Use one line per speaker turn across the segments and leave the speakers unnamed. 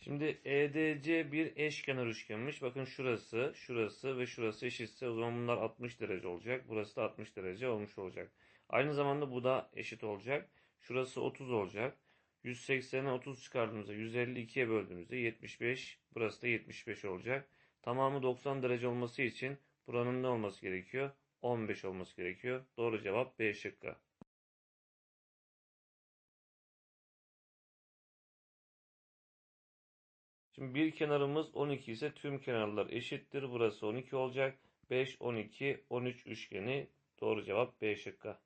Şimdi EDC bir eşkenar üçgenmiş. Bakın şurası, şurası ve şurası eşitse o zaman bunlar 60 derece olacak. Burası da 60 derece olmuş olacak. Aynı zamanda bu da eşit olacak. Şurası 30 olacak. 180'e 30 çıkardığımızda 152'ye böldüğümüzde 75. Burası da 75 olacak. Tamamı 90 derece olması için buranın ne olması gerekiyor? 15 olması gerekiyor. Doğru cevap B şıkkı. Şimdi bir kenarımız 12 ise tüm kenarlar eşittir. Burası 12 olacak. 5, 12, 13 üçgeni. Doğru cevap B şıkkı.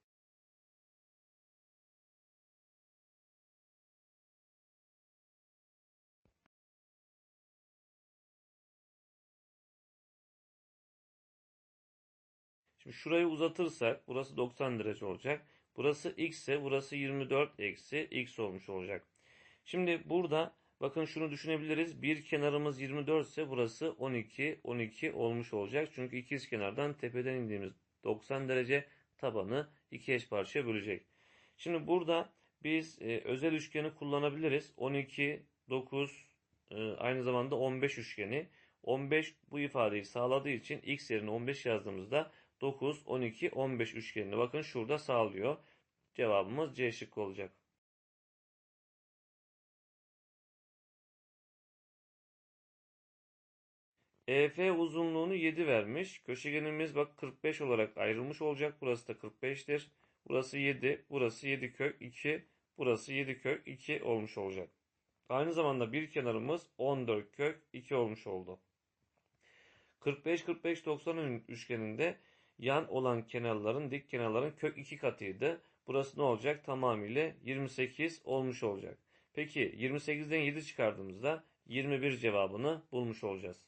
Şimdi şurayı uzatırsak burası 90 derece olacak. Burası x ise burası 24 eksi x olmuş olacak. Şimdi burada bakın şunu düşünebiliriz. Bir kenarımız 24 ise burası 12 12 olmuş olacak. Çünkü ikiz kenardan tepeden indiğimiz 90 derece tabanı iki eş parçaya bölecek. Şimdi burada biz e, özel üçgeni kullanabiliriz. 12 9 e, aynı zamanda 15 üçgeni. 15 bu ifadeyi sağladığı için x yerine 15 yazdığımızda 9, 12, 15 üçgenini bakın şurada sağlıyor. Cevabımız C şıkkı olacak. EF uzunluğunu 7 vermiş. Köşegenimiz bak 45 olarak ayrılmış olacak. Burası da 45'tir. Burası 7, burası 7 kök 2, burası 7 kök 2 olmuş olacak. Aynı zamanda bir kenarımız 14 kök 2 olmuş oldu. 45-45-90 üçgeninde yan olan kenarların dik kenarların kök 2 katıydı. Burası ne olacak? Tamamıyla 28 olmuş olacak. Peki 28'den 7 çıkardığımızda 21 cevabını bulmuş olacağız.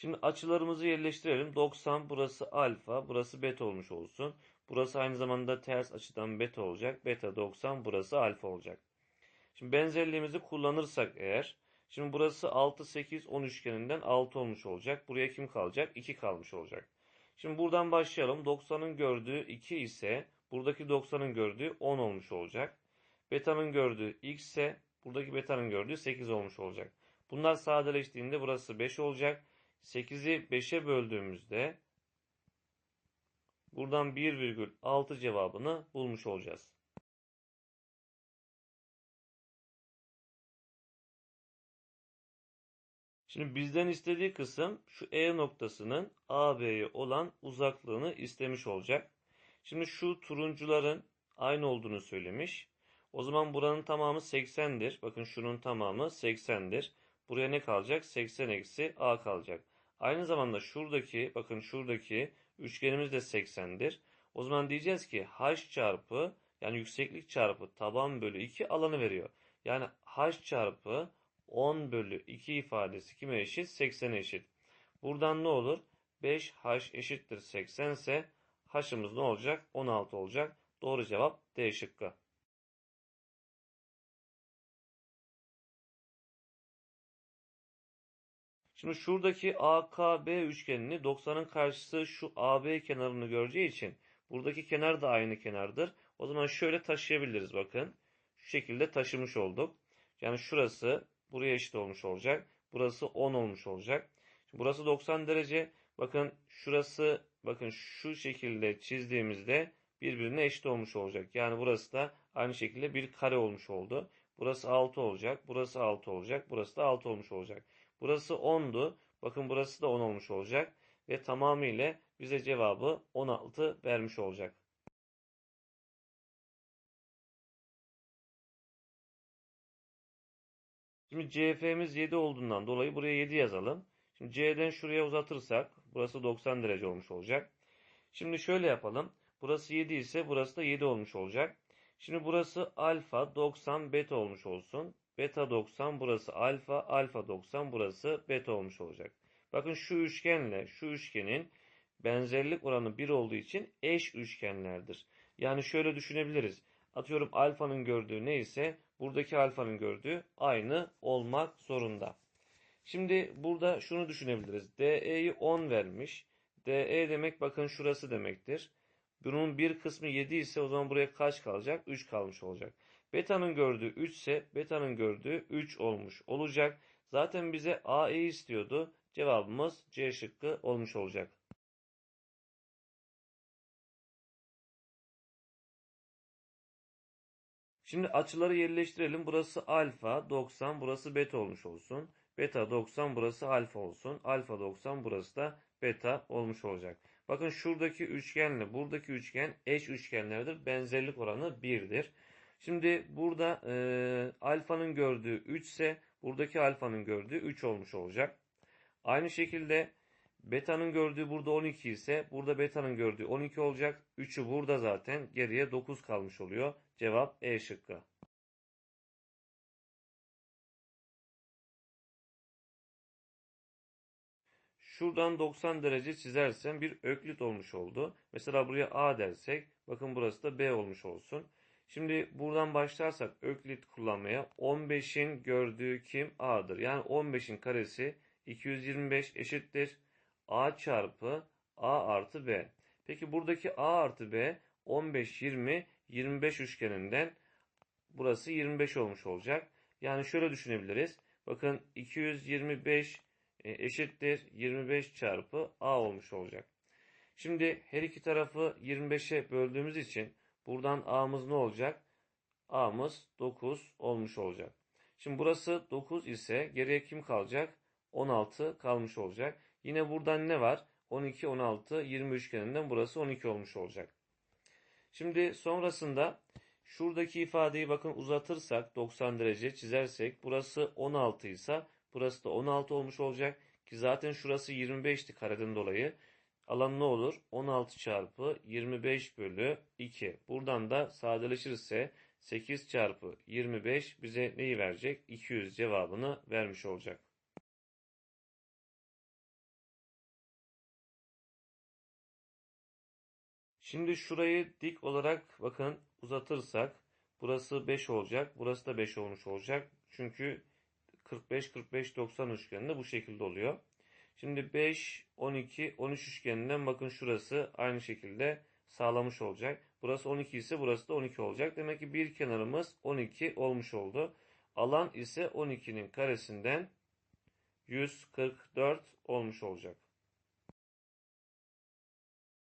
Şimdi açılarımızı yerleştirelim. 90 burası alfa, burası beta olmuş olsun. Burası aynı zamanda ters açıdan beta olacak. Beta 90 burası alfa olacak. Şimdi benzerliğimizi kullanırsak eğer Şimdi burası 6, 8, 10 üçgeninden 6 olmuş olacak. Buraya kim kalacak? 2 kalmış olacak. Şimdi buradan başlayalım. 90'ın gördüğü 2 ise buradaki 90'ın gördüğü 10 olmuş olacak. Beta'nın gördüğü x ise buradaki beta'nın gördüğü 8 olmuş olacak. Bunlar sadeleştiğinde burası 5 olacak. 8'i 5'e böldüğümüzde buradan 1,6 cevabını bulmuş olacağız. Şimdi bizden istediği kısım şu E noktasının AB'ye olan uzaklığını istemiş olacak. Şimdi şu turuncuların aynı olduğunu söylemiş. O zaman buranın tamamı 80'dir. Bakın şunun tamamı 80'dir. Buraya ne kalacak? 80 eksi A kalacak. Aynı zamanda şuradaki bakın şuradaki üçgenimiz de 80'dir. O zaman diyeceğiz ki h çarpı yani yükseklik çarpı taban bölü 2 alanı veriyor. Yani h çarpı 10 bölü 2 ifadesi kime eşit? 80'e eşit. Buradan ne olur? 5h eşittir 80 ise h'ımız ne olacak? 16 olacak. Doğru cevap D şıkkı. Şimdi şuradaki AKB üçgenini 90'ın karşısı şu AB kenarını göreceği için buradaki kenar da aynı kenardır. O zaman şöyle taşıyabiliriz bakın. Şu şekilde taşımış olduk. Yani şurası buraya eşit olmuş olacak. Burası 10 olmuş olacak. Şimdi burası 90 derece. Bakın şurası bakın şu şekilde çizdiğimizde birbirine eşit olmuş olacak. Yani burası da aynı şekilde bir kare olmuş oldu. Burası 6 olacak. Burası 6 olacak. Burası da 6 olmuş olacak. Burası 10'du. Bakın burası da 10 olmuş olacak. Ve tamamıyla bize cevabı 16 vermiş olacak. Şimdi CF'miz 7 olduğundan dolayı buraya 7 yazalım. Şimdi C'den şuraya uzatırsak burası 90 derece olmuş olacak. Şimdi şöyle yapalım. Burası 7 ise burası da 7 olmuş olacak. Şimdi burası alfa 90 beta olmuş olsun. Beta 90 burası alfa, alfa 90 burası beta olmuş olacak. Bakın şu üçgenle şu üçgenin benzerlik oranı 1 olduğu için eş üçgenlerdir. Yani şöyle düşünebiliriz. Atıyorum alfanın gördüğü neyse buradaki alfanın gördüğü aynı olmak zorunda. Şimdi burada şunu düşünebiliriz. DE'yi 10 vermiş. DE demek bakın şurası demektir. Bunun bir kısmı 7 ise o zaman buraya kaç kalacak? 3 kalmış olacak. Beta'nın gördüğü 3 ise beta'nın gördüğü 3 olmuş olacak. Zaten bize AE istiyordu. Cevabımız C şıkkı olmuş olacak. Şimdi açıları yerleştirelim. Burası alfa 90, burası beta olmuş olsun. Beta 90, burası alfa olsun. Alfa 90, burası da beta olmuş olacak. Bakın şuradaki üçgenle buradaki üçgen eş üçgenlerdir. Benzerlik oranı 1'dir. Şimdi burada e, alfanın gördüğü 3 ise buradaki alfanın gördüğü 3 olmuş olacak. Aynı şekilde beta'nın gördüğü burada 12 ise burada beta'nın gördüğü 12 olacak. 3'ü burada zaten geriye 9 kalmış oluyor. Cevap E şıkkı. Şuradan 90 derece çizersem bir öklit olmuş oldu. Mesela buraya A dersek bakın burası da B olmuş olsun. Şimdi buradan başlarsak öklit kullanmaya 15'in gördüğü kim? A'dır. Yani 15'in karesi 225 eşittir. A çarpı A artı B. Peki buradaki A artı B 15, 20, 25 üçgeninden burası 25 olmuş olacak. Yani şöyle düşünebiliriz. Bakın 225 e, eşittir 25 çarpı A olmuş olacak. Şimdi her iki tarafı 25'e böldüğümüz için buradan A'mız ne olacak? A'mız 9 olmuş olacak. Şimdi burası 9 ise geriye kim kalacak? 16 kalmış olacak. Yine buradan ne var? 12, 16, 20 üçgeninden burası 12 olmuş olacak. Şimdi sonrasında şuradaki ifadeyi bakın uzatırsak 90 derece çizersek burası 16 ise burası da 16 olmuş olacak. Ki zaten şurası 25'ti kareden dolayı. Alan ne olur? 16 çarpı 25 bölü 2. Buradan da sadeleşirse 8 çarpı 25 bize neyi verecek? 200 cevabını vermiş olacak. Şimdi şurayı dik olarak bakın uzatırsak burası 5 olacak. Burası da 5 olmuş olacak. Çünkü 45 45 90 üçgeninde bu şekilde oluyor. Şimdi 5 12 13 üçgeninden bakın şurası aynı şekilde sağlamış olacak. Burası 12 ise burası da 12 olacak. Demek ki bir kenarımız 12 olmuş oldu. Alan ise 12'nin karesinden 144 olmuş olacak.